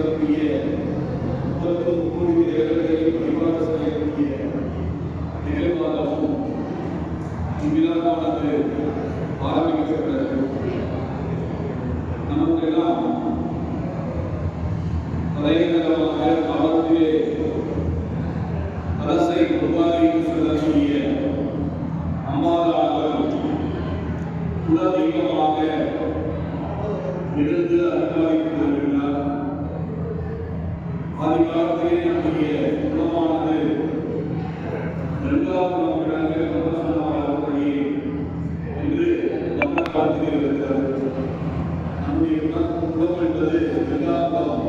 செல்லக்கூடிய முப்பத்து முப்பது தேவர்களை வழிபாடு செய்யக்கூடிய நிகழ்வாகவும் இவ்விழாவானது ஆரம்பிக்கப்பட்டது நமக்கெல்லாம் தலைநகரமாக காலத்திலே அரசை உருவாக்கி செல்லக்கூடிய அம்மாதானவர் குல இருந்து அனுபவித்து ஆதி காலத்திலே நம்முடைய குலமானது நெருங்காபுரம் விளங்க பிரதமராகவே என்று நம்ம காலத்திலே இருக்கிறது நம்முடைய என்பது காலத்தில்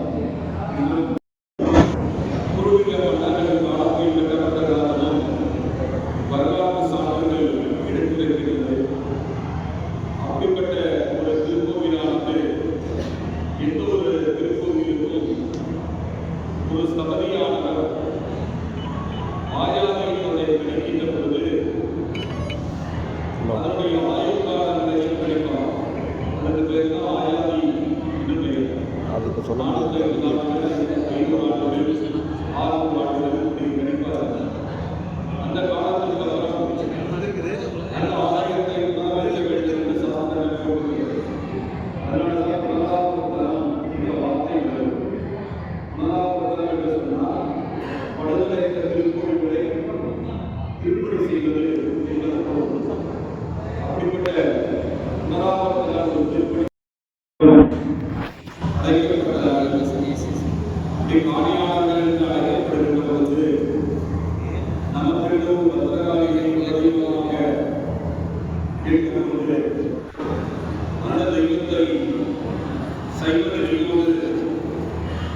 அப்படிப்பட்ட ஒரு திருக்கோவிலானது எந்த ஒரு திருக்கோவிலுக்கும் ஒரு ஸ்தபதியானவர் ஆயாதையினுடைய கிடைக்கின்ற பொழுது அதனுடைய அதற்கு பேர் தான் ஆயாதி என்று பெயர். அதுக்கு சொல்ல முடியாது அழைக்கப்பட்டதார்கள் இப்படி காணியாளர்கள் என்று அழைக்கப்படுகின்ற பொழுது நமக்கு பத்திரகாளிகளின் வடிவமாக இருக்கும் பொழுது அந்த தெய்வத்தை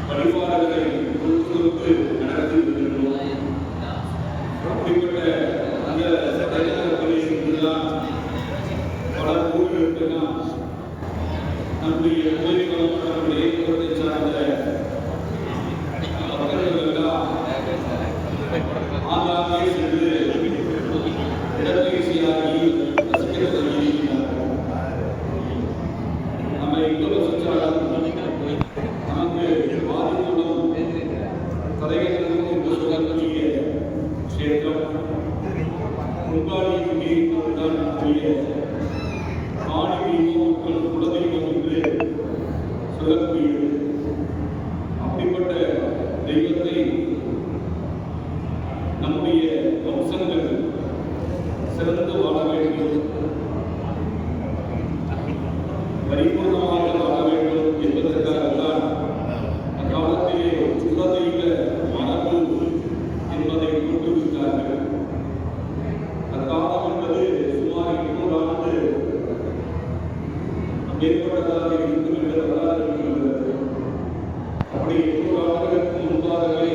வழிபாடுகளை கொடுத்து நடத்தி வருகின்றோம் அப்படிப்பட்ட அந்த தலைநகரத்திலே பல ஊர்களுக்கெல்லாம் நம்முடைய கோயில்களும் நம்முடைய இயக்கத்தை சார்ந்த பக்தர்கள் எல்லாம் ஆங்காங்கே சென்று நம்முடைய வம்சங்கள் சிறந்து வாழ வேண்டும். பரிபூர்ணமாக வாழ வேண்டும் என்பதற்காகத்தான் அக்காலத்திலே குலதெய்வ மரபு என்பதை ஊக்குவித்தார்கள் அக்காலம் என்பது சுமார் இருநூறு ஆண்டு ஏற்பட்டதாக இருக்கும் என்ற வரலாறு இருக்கிறது அப்படி இருநூறு ஆண்டுகளுக்கு முன்பாகவே